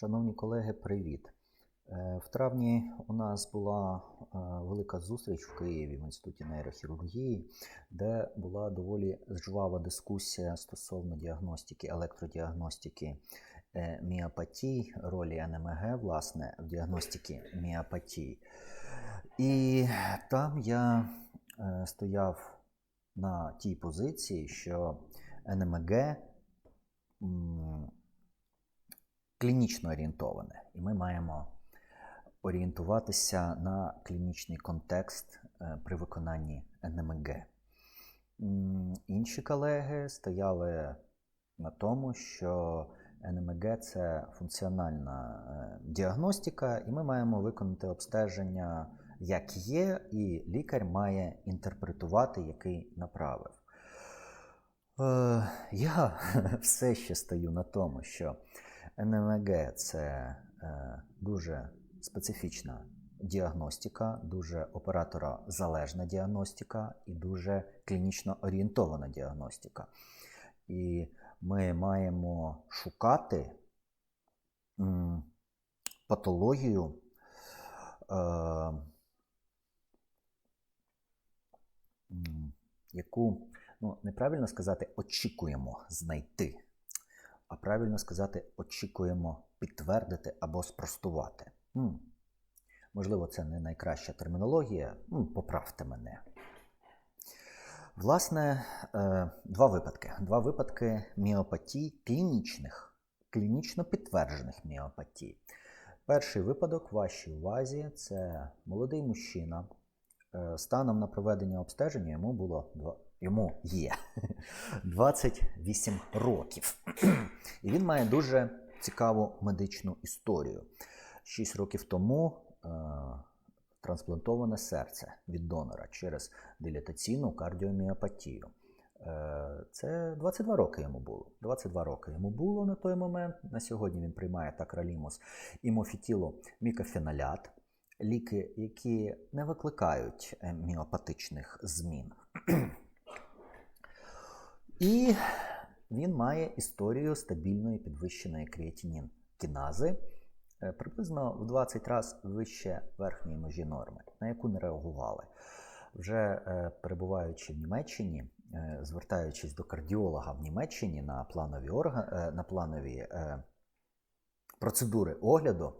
Шановні колеги, привіт! Е, В травні у нас була е, велика зустріч в Києві в Інституті нейрохірургії, де була доволі жвава дискусія стосовно діагностики, електродіагностики е, міопатій, ролі НМГ, власне, в діагностиці міопатій. І там я стояв на тій позиції, що НМГ клінічно орієнтоване, і ми маємо орієнтуватися на клінічний контекст е, при виконанні НМГ. Інші колеги стояли на тому, що НМГ це функціональна е, діагностика, і ми маємо виконати обстеження, як є, і лікар має інтерпретувати, який направив. Е, Я все ще стою на тому, що НМГ це е, дуже специфічна діагностика, дуже оператора-залежна діагностика і дуже клінічно орієнтована діагностика. І ми маємо шукати патологію. Е, яку, ну, неправильно сказати, очікуємо знайти, а правильно сказати, очікуємо підтвердити або спростувати. М, Можливо, це не найкраща термінологія, м, поправте мене. Власне, е, два випадки. Два випадки міопатій клінічних, клінічно підтверджених міопатій. Перший випадок в вашій увазі це молодий мужчина. Е, Станом на проведення обстеження йому було йому є 28 років. І він має дуже цікаву медичну історію. 6 років тому е, трансплантоване серце від донора через дилатаційну кардіоміопатію. Е, Це 22 роки йому було. 22 роки йому було на той момент. На сьогодні він приймає такралімус і мофітіло мікофенолят, ліки, які не викликають е, міопатичних змін. І він має історію стабільної підвищеної креатинін кінази е, приблизно в 20 разів вище верхньої межі норми, на яку не реагували. Вже е, перебуваючи в Німеччині, е, звертаючись до кардіолога в Німеччині на планові, орган, на планові процедури огляду,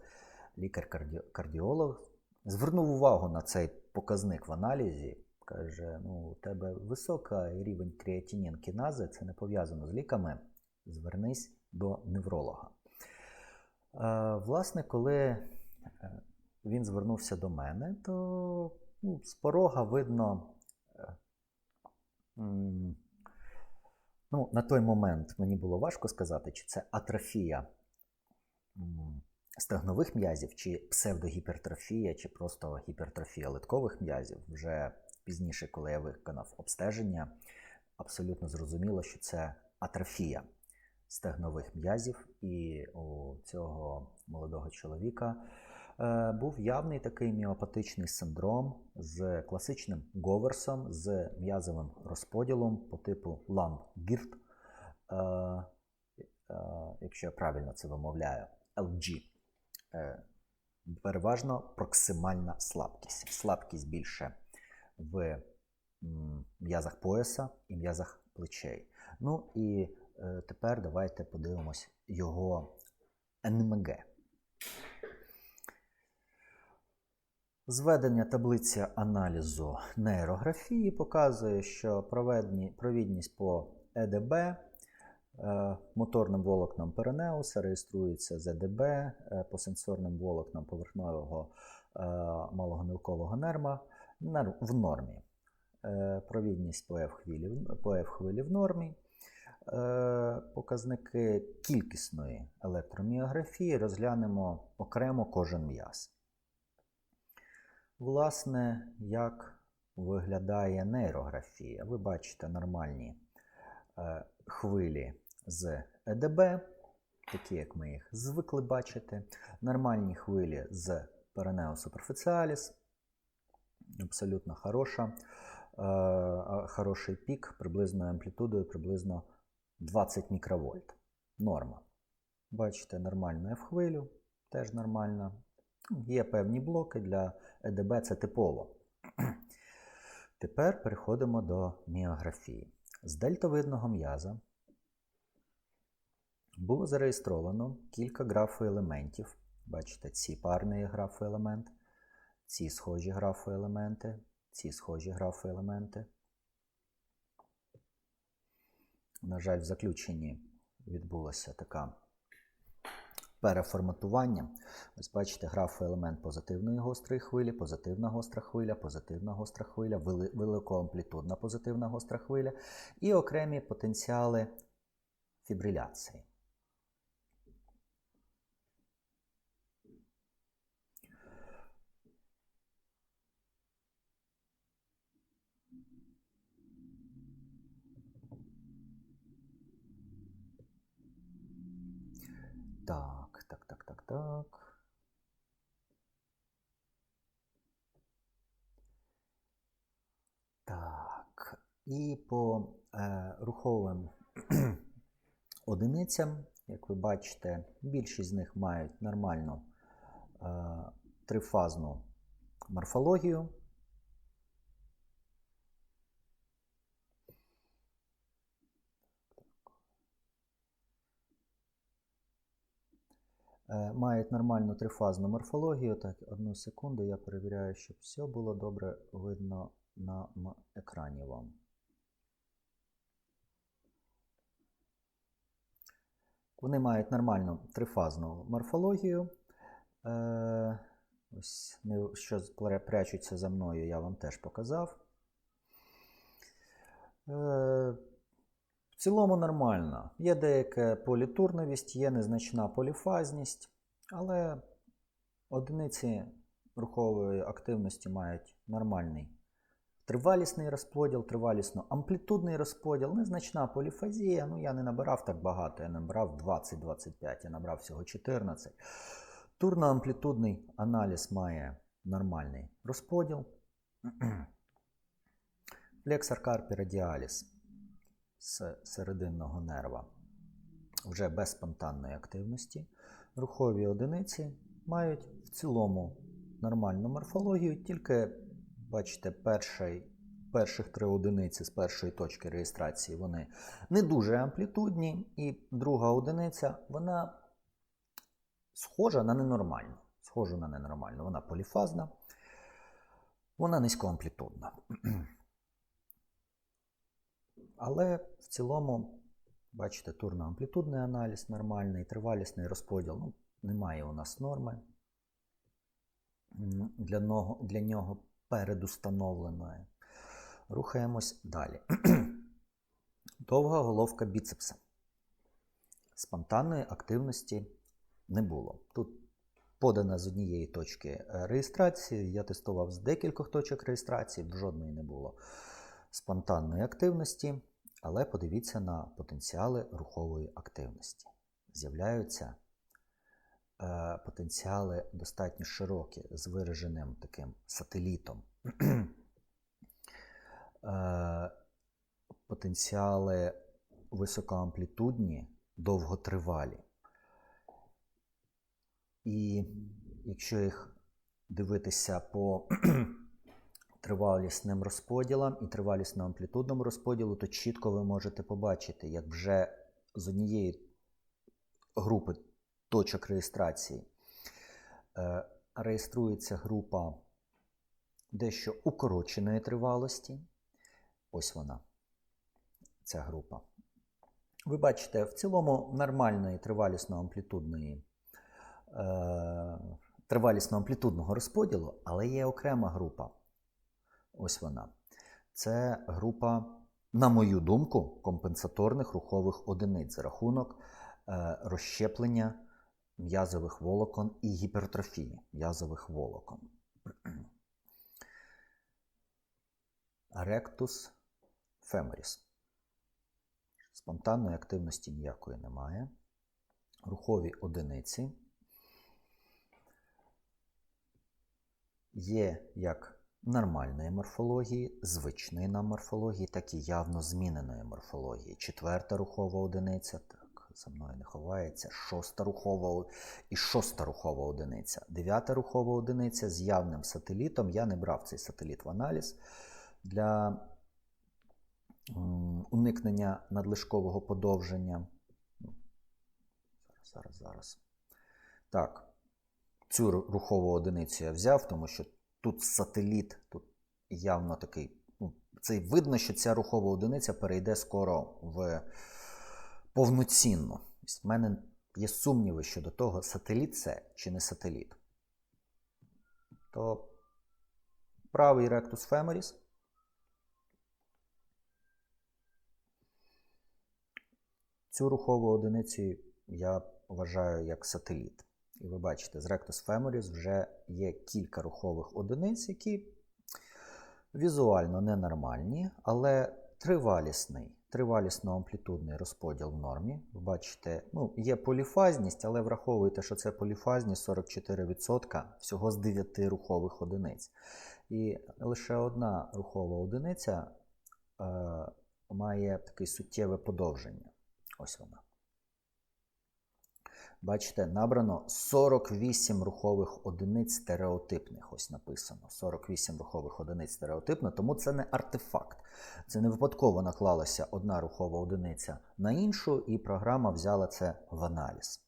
лікар-кардіолог звернув увагу на цей показник в аналізі. Каже: ну, у тебе високий рівень креатинін кінази, це не пов'язано з ліками. Звернись до невролога. Е, Власне, коли е, він звернувся до мене, то ну, з порога видно. е, Ну, на той момент мені було важко сказати, чи це атрофія стегнових м'язів, чи псевдогіпертрофія, чи просто гіпертрофія литкових м'язів. Вже пізніше, коли я виконав обстеження, абсолютно зрозуміло, що це атрофія стегнових м'язів, і у цього молодого чоловіка е, був явний такий міопатичний синдром з класичним говерсом, з м'язовим розподілом по типу Лам-Гірт, е, е, якщо я правильно це вимовляю, LG. Е, переважно проксимальна слабкість. Слабкість більше в м'язах пояса і м'язах плечей. Ну і е, тепер давайте подивимось його НМГ. Зведення таблиці аналізу нейрографії показує, що провідність по ЕДБ е, моторним волокнам перенеуса реєструється ЗДБ е, по сенсорним волокнам поверхневого е, малогомілкового нерма нер- в нормі. Е, Провідність по F-хвилі, в- по F-хвилі в нормі. Е, Показники кількісної електроміографії розглянемо окремо кожен м'яз. Власне, як виглядає нейрографія? Ви бачите нормальні е, хвилі з ЕДБ, такі як ми їх звикли бачити, нормальні хвилі з Перенео суперфіціаліс, абсолютно хороша, е, хороший пік приблизною амплітудою приблизно 20 мікровольт. Норма. Бачите, нормальну F-хвилю, теж нормальна. Є певні блоки для ЕДБ, це типово. Тепер переходимо до міографії. З дельтовидного м'яза було зареєстровано кілька графоелементів. Бачите, ці парний графоелемент, ці схожі графоелементи, ці схожі графоелементи. На жаль, в заключенні відбулося така переформатування. Ось бачите, графоелемент позитивної гострої хвилі, позитивна гостра хвиля, позитивна гостра хвиля, великоамплітудна позитивна гостра хвиля і окремі потенціали фібриляції. Так, так, так, так, так. Так. І по е, руховим одиницям, як ви бачите, більшість з них мають нормальну е, трифазну морфологію. Е, Мають нормальну трифазну морфологію. Так, одну секунду, я перевіряю, щоб все було добре видно на екрані вам. Вони мають нормальну трифазну морфологію. Е, ось, що прячуться за мною, я вам теж показав. В цілому нормально. Є деяка політурновість, є незначна поліфазність, але одиниці рухової активності мають нормальний тривалісний розподіл, тривалісно-амплітудний розподіл, незначна поліфазія. Ну, я не набирав так багато, я набрав 20-25, я набрав всього 14. Турно-амплітудний аналіз має нормальний розподіл. Флексор карпі радіаліс з серединного нерва вже без спонтанної активності. Рухові одиниці мають в цілому нормальну морфологію, тільки, бачите, перший, перших три одиниці з першої точки реєстрації вони не дуже амплітудні, і друга одиниця вона схожа на ненормальну. Схожа на ненормальну. Вона поліфазна, вона низькоамплітудна. Але в цілому, бачите, турно-амплітудний аналіз нормальний, тривалісний розподіл. Ну, немає у нас норми для нього, для нього передустановленої. Рухаємось далі. Довга головка біцепса. Спонтанної активності не було. Тут подана з однієї точки реєстрації. Я тестував з декількох точок реєстрації, жодної не було спонтанної активності, але подивіться на потенціали рухової активності. З'являються е, потенціали достатньо широкі, з вираженим таким сателітом. Е, потенціали високоамплітудні, довготривалі. І якщо їх дивитися по тривалісним розподілам і тривалісно-амплітудному розподілу, то чітко ви можете побачити, як вже з однієї групи точок реєстрації е, реєструється група дещо укороченої тривалості. Ось вона, ця група. Ви бачите, в цілому нормальної тривалісно-амплітудної е, тривалісно-амплітудного розподілу, але є окрема група. Ось вона. Це група, на мою думку, компенсаторних рухових одиниць за рахунок е, розщеплення м'язових волокон і гіпертрофії м'язових волокон. Ректус феморіс. Спонтанної активності ніякої немає. Рухові одиниці є як нормальної морфології, звичної нам морфології, так і явно зміненої морфології. Четверта рухова одиниця, так, за мною не ховається, шоста рухова і шоста рухова одиниця. Дев'ята рухова одиниця з явним сателітом. Я не брав цей сателіт в аналіз для уникнення надлишкового подовження. Зараз, зараз. Так, цю рухову одиницю я взяв, тому що тут сателіт, тут явно такий. Ну, це видно, що ця рухова одиниця перейде скоро в повноцінну. В мене є сумніви щодо того, сателіт це чи не сателіт. То правий ректус феморіс. Цю рухову одиницю я вважаю як сателіт. І ви бачите, з Rectus Femoris вже є кілька рухових одиниць, які візуально ненормальні, але тривалісний, тривалісно-амплітудний розподіл в нормі. Ви бачите, ну, є поліфазність, але враховуйте, що це поліфазність 44% всього з 9 рухових одиниць. І лише одна рухова одиниця е, має таке суттєве подовження. Ось вона. Бачите, набрано 48 рухових одиниць стереотипних. Ось написано. 48 рухових одиниць стереотипно, тому це не артефакт. Це не випадково наклалася одна рухова одиниця на іншу, і програма взяла це в аналіз.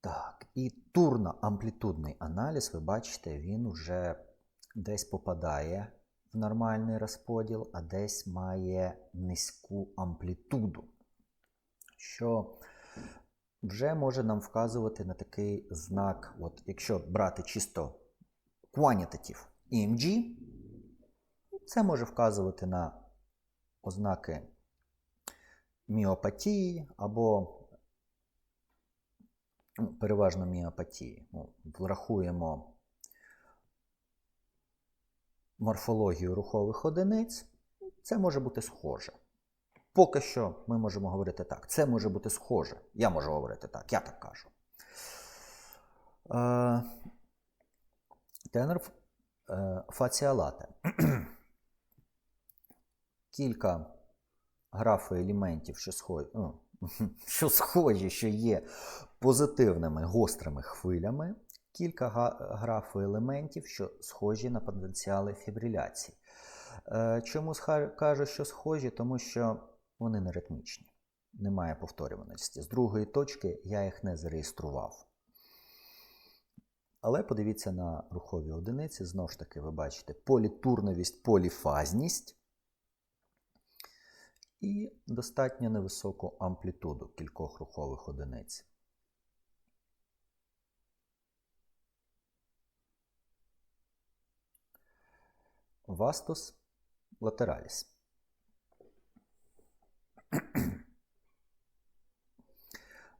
Так, і турно-амплітудний аналіз, ви бачите, він вже десь попадає в нормальний розподіл, а десь має низьку амплітуду, що вже може нам вказувати на такий знак, от якщо брати чисто quantitative EMG, це може вказувати на ознаки міопатії або ну, переважно міопатії. Ну, врахуємо морфологію рухових одиниць, це може бути схоже. Поки що ми можемо говорити так. Це може бути схоже. Я можу говорити так, я так кажу. Е, Тенор е, фаціалате. Кілька графоелементів, що схожі, ну, що схожі, що є позитивними гострими хвилями, кілька графоелементів, що схожі на потенціали фібриляції. Е, Чому кажу, що схожі? Тому що вони не ритмічні. Немає повторюваності. З другої точки я їх не зареєстрував. Але подивіться на рухові одиниці. Знову ж таки, ви бачите політурновість, поліфазність і достатньо невисоку амплітуду кількох рухових одиниць. Вастус латераліс.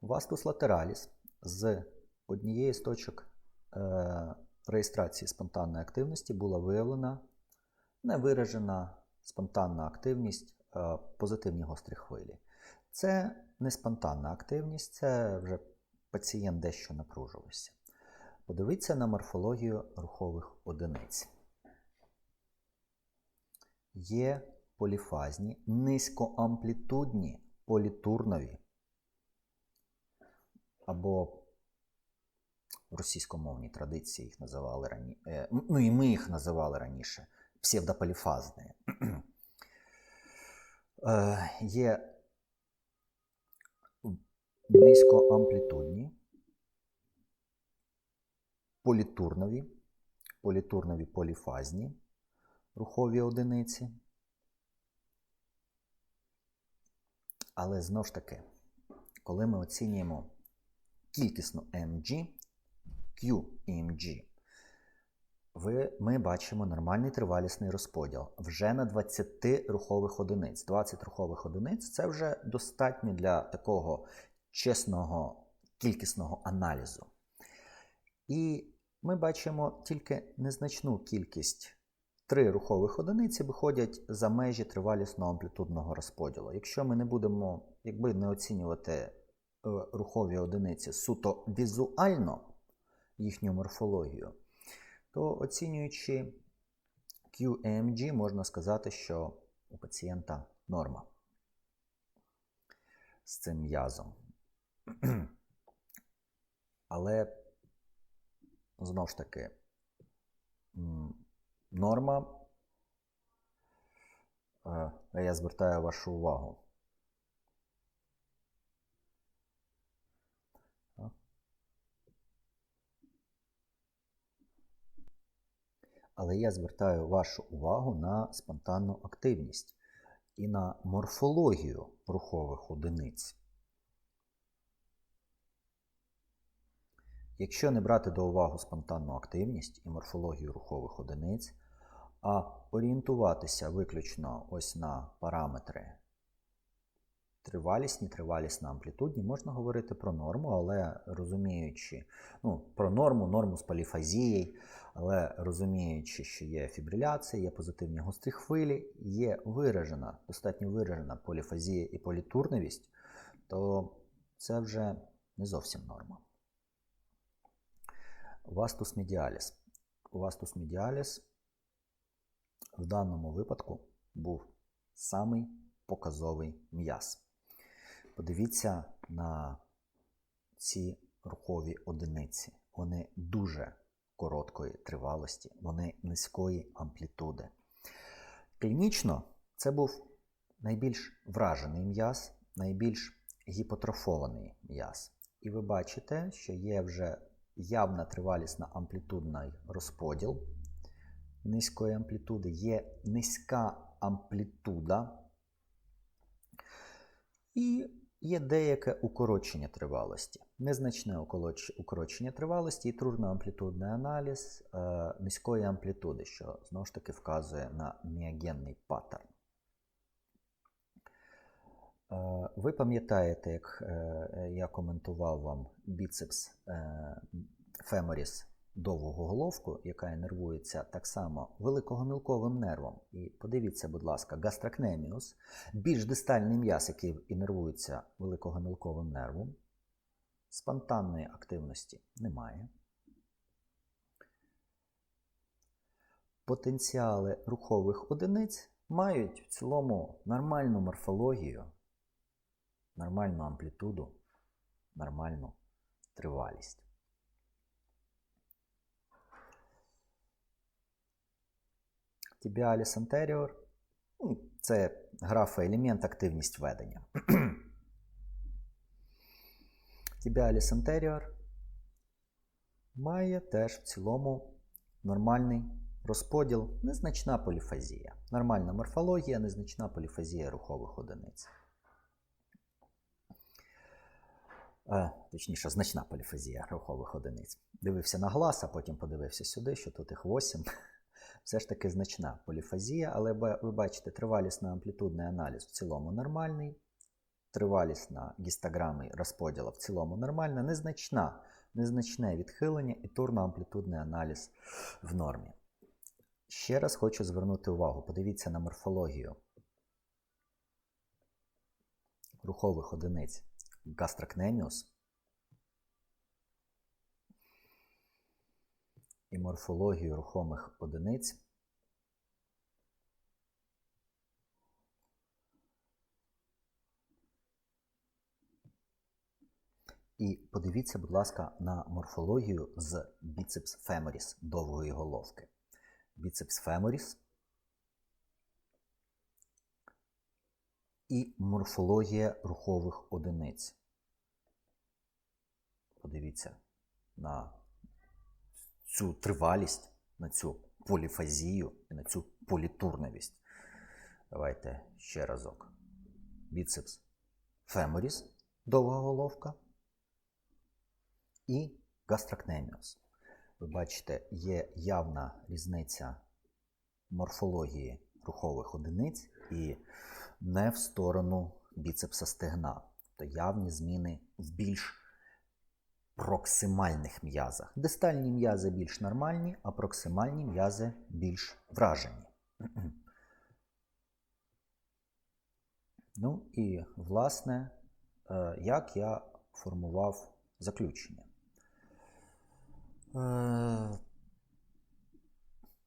Вастус латераліс з однієї з точок е, реєстрації спонтанної активності була виявлена невиражена спонтанна активність е, позитивні гострі хвилі. Це не спонтанна активність, це вже пацієнт дещо напружувався. Подивіться на морфологію рухових одиниць. Є поліфазні, низькоамплітудні політурнові або в російськомовній традиції їх називали раніше. Ну і ми їх називали раніше псевдополіфазні. Е, Є низькоамплітудні, політурнові, політурнові поліфазні рухові одиниці. Але знову ж таки, коли ми оцінюємо кількісну EMG, QEMG, ви, ми бачимо нормальний тривалісний розподіл вже на 20 рухових одиниць. 20 рухових одиниць це вже достатньо для такого чесного кількісного аналізу. І ми бачимо тільки незначну кількість. Три рухових одиниці виходять за межі тривалісного амплітудного розподілу. Якщо ми не будемо, якби не оцінювати е, рухові одиниці суто візуально їхню морфологію, то оцінюючи QEMG, можна сказати, що у пацієнта норма з цим м'язом. Але знову ж таки, норма, е, я звертаю вашу увагу. Але я звертаю вашу увагу на спонтанну активність і на морфологію рухових одиниць. Якщо не брати до уваги спонтанну активність і морфологію рухових одиниць, а орієнтуватися виключно ось на параметри тривалісні, тривалісно амплітудні, можна говорити про норму, але розуміючи, ну, про норму, норму з поліфазією, але розуміючи, що є фібриляція, є позитивні гострі хвилі, є виражена, достатньо виражена поліфазія і політурневість, то це вже не зовсім норма. Вастус медіаліс. Вастус медіаліс в даному випадку був самий показовий м'яз. Подивіться на ці рухові одиниці. Вони дуже короткої тривалості, вони низької амплітуди. Клінічно це був найбільш вражений м'яз, найбільш гіпотрофований м'яз. І ви бачите, що є вже явна тривалісна амплітудний розподіл низької амплітуди, є низька амплітуда. І є деяке укорочення тривалості. Незначне укорочення тривалості і трудно-амплітудний аналіз е, низької амплітуди, що знову ж таки вказує на міогенний паттерн. Е, ви пам'ятаєте, як е, я коментував вам біцепс феморіс довгу головку, яка інервується так само великогомілковим нервом. І подивіться, будь ласка, гастрокнеміус, більш дистальний м'яз, який інервується великогомілковим нервом. Спонтанної активності немає. Потенціали рухових одиниць мають в цілому нормальну морфологію, нормальну амплітуду, нормальну тривалість. Tibialis anterior. Ну, Це графа елемент активність ведення. Tibialis anterior має теж в цілому нормальний розподіл, незначна поліфазія. Нормальна морфологія, незначна поліфазія рухових одиниць. Точніше, значна поліфазія рухових одиниць. Дивився на глаз, а потім подивився сюди, що тут їх 8 все ж таки значна поліфазія, але ви бачите, тривалісно амплітудний аналіз в цілому нормальний. Тривалісна гістограми розподілу в цілому нормальна, незначна, незначне відхилення і турно-амплітудний аналіз в нормі. Ще раз хочу звернути увагу, подивіться на морфологію рухових одиниць гастрокнеміус і морфологію рухомих одиниць. І подивіться, будь ласка, на морфологію з біцепс феморіс довгої головки. Біцепс феморіс і морфологія рухових одиниць. Подивіться на цю тривалість, на цю поліфазію і на цю політурновість. Давайте ще разок. Біцепс феморіс, довга головка і гастрокнеміус. Ви бачите, є явна різниця морфології рухових одиниць і не в сторону біцепса стегна. Тобто явні зміни в більш проксимальних м'язах. Дистальні м'язи більш нормальні, а проксимальні м'язи більш вражені. Ну і, власне, е, як я формував заключення. Е,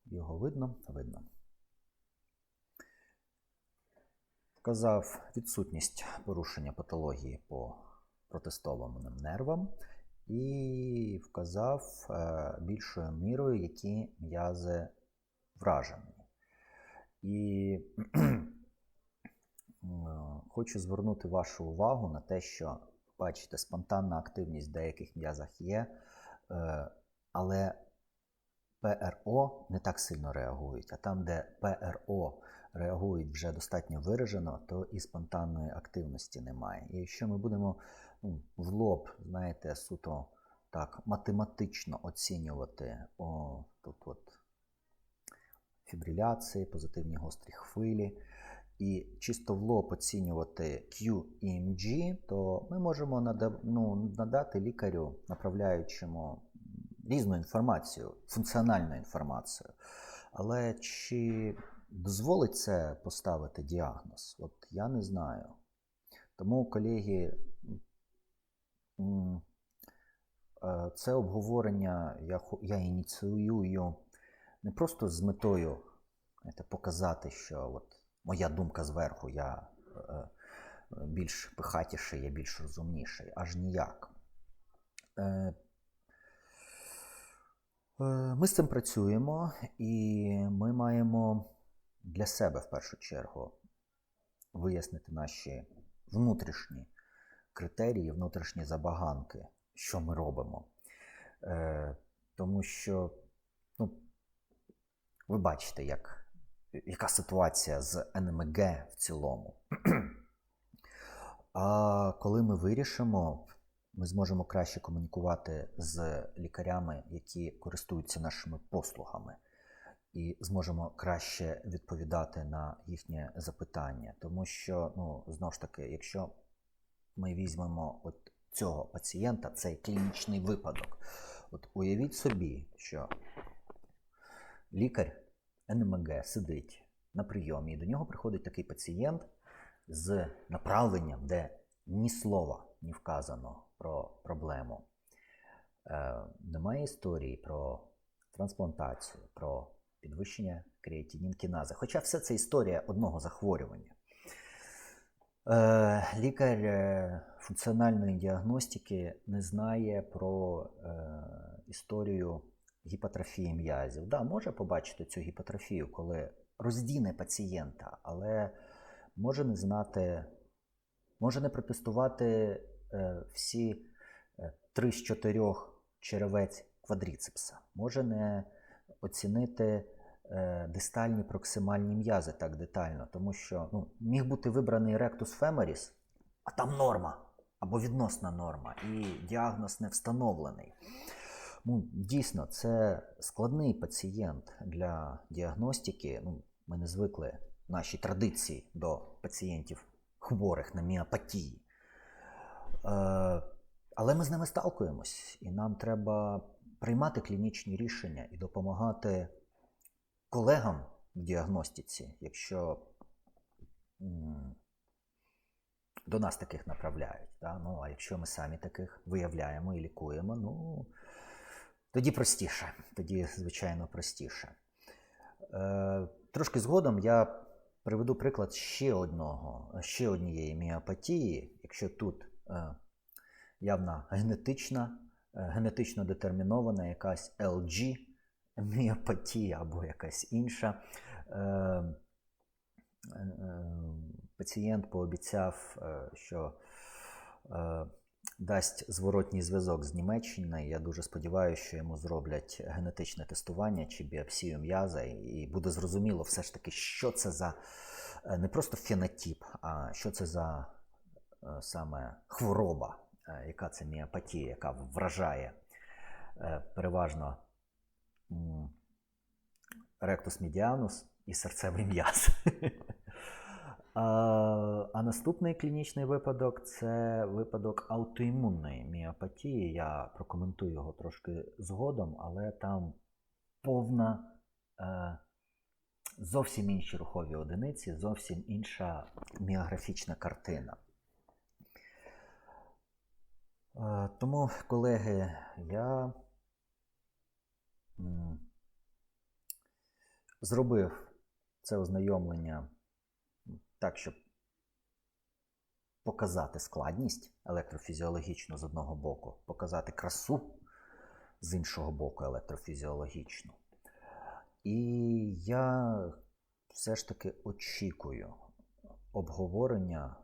його видно? Видно. вказав відсутність порушення патології по протестованим нервам і вказав е, більшою мірою, які м'язи вражені. І е, хочу звернути вашу увагу на те, що бачите, спонтанна активність в деяких м'язах є, е, але ПРО не так сильно реагують. А там, де ПРО реагують вже достатньо виражено, то і спонтанної активності немає. І якщо ми будемо ну, в лоб, знаєте, суто так, математично оцінювати о, тут от фібриляції, позитивні гострі хвилі, і чисто в лоб оцінювати Q і то ми можемо нада- ну, надати лікарю, направляючому різну інформацію, функціональну інформацію. Але чи дозволить це поставити діагноз? От я не знаю. Тому, колеги, це обговорення я, я ініціюю не просто з метою знаєте, показати, що от моя думка зверху, я е, е, більш пихатіший, я більш розумніший, аж ніяк. Е, Е, Ми з цим працюємо, і ми маємо для себе в першу чергу вияснити наші внутрішні критерії, внутрішні забаганки, що ми робимо. Е, Тому що, ну, ви бачите, як, яка ситуація з НМГ в цілому. А коли ми вирішимо, ми зможемо краще комунікувати з лікарями, які користуються нашими послугами, і зможемо краще відповідати на їхнє запитання. Тому що, ну, знову ж таки, якщо ми візьмемо от цього пацієнта, цей клінічний випадок, от уявіть собі, що лікар НМГ сидить на прийомі, і до нього приходить такий пацієнт з направленням, де ні слова не вказано про проблему. Е, немає історії про трансплантацію, про підвищення креатинінкінази. Хоча все це історія одного захворювання. Е, лікар е, функціональної діагностики не знає про е, історію гіпотрофії м'язів. Да, може побачити цю гіпотрофію, коли роздіне пацієнта, але може не знати, може не протестувати всі три з чотирьох черевець квадріцепса, може не оцінити дистальні проксимальні м'язи так детально, тому що ну, міг бути вибраний ректус феморіс, а там норма або відносна норма, і діагноз не встановлений. Ну, дійсно, це складний пацієнт для діагностики. Ну, ми не звикли в нашій традиції до пацієнтів хворих на міопатії. Е, але ми з ними сталкуємось, і нам треба приймати клінічні рішення і допомагати колегам в діагностиці, якщо до нас таких направляють. Да? Ну, а якщо ми самі таких виявляємо і лікуємо, ну тоді простіше, тоді, звичайно, простіше. Е, трошки згодом я приведу приклад ще одного, ще однієї міопатії, якщо тут е, явна генетична, е, генетично детермінована якась LG міопатія або якась інша. Е, е, Пацієнт пообіцяв, е, що дасть зворотній зв'язок з Німеччини. Я дуже сподіваюся, що йому зроблять генетичне тестування чи біопсію м'яза, і буде зрозуміло все ж таки, що це за не просто фенотип, а що це за саме хвороба, яка це міопатія, яка вражає переважно ректус медіанус і серцевий м'яз. А, наступний клінічний випадок це випадок аутоімунної міопатії. Я прокоментую його трошки згодом, але там повна е, зовсім інші рухові одиниці, зовсім інша міографічна картина. Е, тому, колеги, я зробив це ознайомлення так, щоб показати складність електрофізіологічну з одного боку, показати красу з іншого боку електрофізіологічну. І я все ж таки очікую обговорення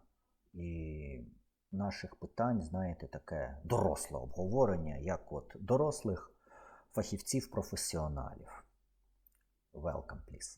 і наших питань, знаєте, таке доросле обговорення, як от дорослих фахівців-професіоналів. Welcome, please.